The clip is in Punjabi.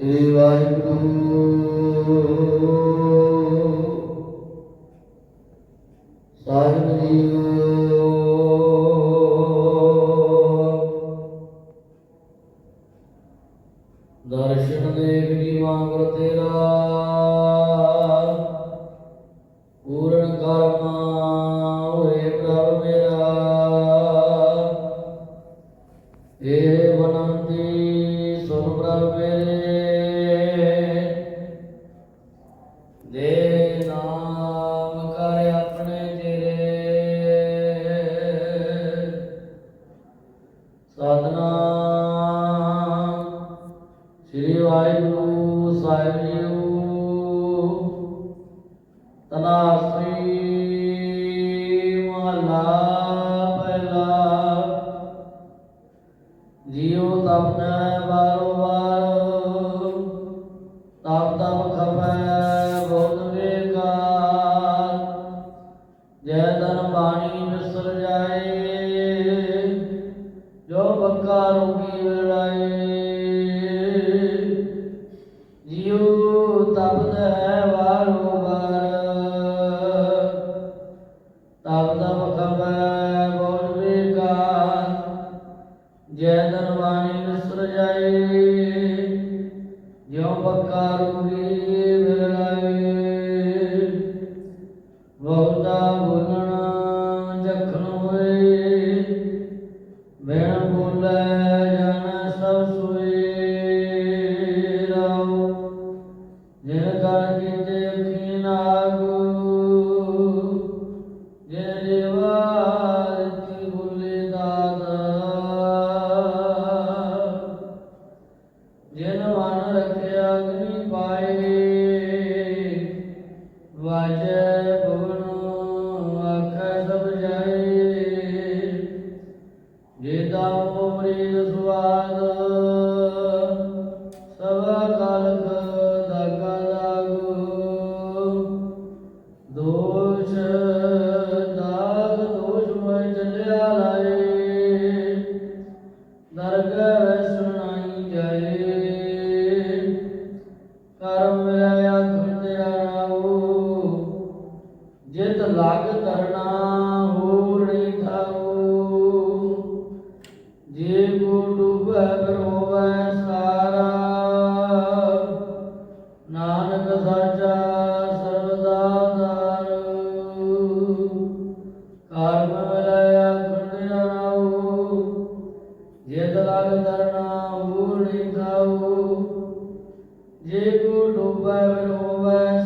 ਏ ਵਾਹਿਗੁਰੂ। ਸਾਹਿਬ ਜੀਓ ਦਰਸ਼ਨ ਦੇਖ ਜੀਵਾਂ ਗੁਰ ਤੇਰਾ ਵਾਹਿਗੁਰੂ ਸਾਹਿਬ ਜੀਓ ਤਨਾਸਰੀ ਮਹਲਾ ਪਹਿਲਾ। ਜੀਉ ਤਪਨੈ ਬਾਰੋ ਬਾਰ ਤਪ ਤਪ ਖਪੈ ਤਪ ਤਪ ਖਪੈ ਬਹੁਤ ਵੇਕਾਰ, ਜੈ ਦਰਬਾਣੀ ਵਿਸਰ ਜਾਏ, ਜਿਉ ਪੱਕਾ ਰੂਗੀ ਵਿਰਲਾਏ ਬਹੁਤਾ ਬੋਲਣਾ ਜਖਣ ਹੋਏ, ਬਿਨ ਬੋਲੇ ਜਨ ਸਭ ਸੋਏ। ਰਾਉ ਜਿਨ ਕਰ ਕੀਤੇ ਜਿਨ ਮਨ ਰਖਿਆ ਅਗਨੀ ਪਾਏ। ਵਾਜੈ ਭਵਨ ਆਖੈ ਸਭ ਜਾਏ। ਜੇਤਾ ਉਮਰੀ ਸੁਆਦ ਕਰਮ ਮਿਲਿਆ ਅੱਖ ਤੇਰਾ ਨਾਉ ਜਿਤ ਲਗ ਕਰਨਾ ਹੋਣੀ ਨਹੀਂ ਥਾਉ ਜੇ ਕੋ ਡੂਬੈ ਫਿਰ ਸਾਰਾ। ਨਾਨਕ ਸਾਚਾ ਸਰਬਦਾ ਦਾਰ ਕਰਮ ਮਿਲਿਆ ਅੱਖ ਤੇਰਾ ਨਾਉ ਜਿਤ ਲਗ ਕਰਨਾ ਹੋਣੀ ਨਹੀਂ ਥਾਉ ਜੇ ਕੋ ਡੋਬੈ ਵਿਰੋਵੈ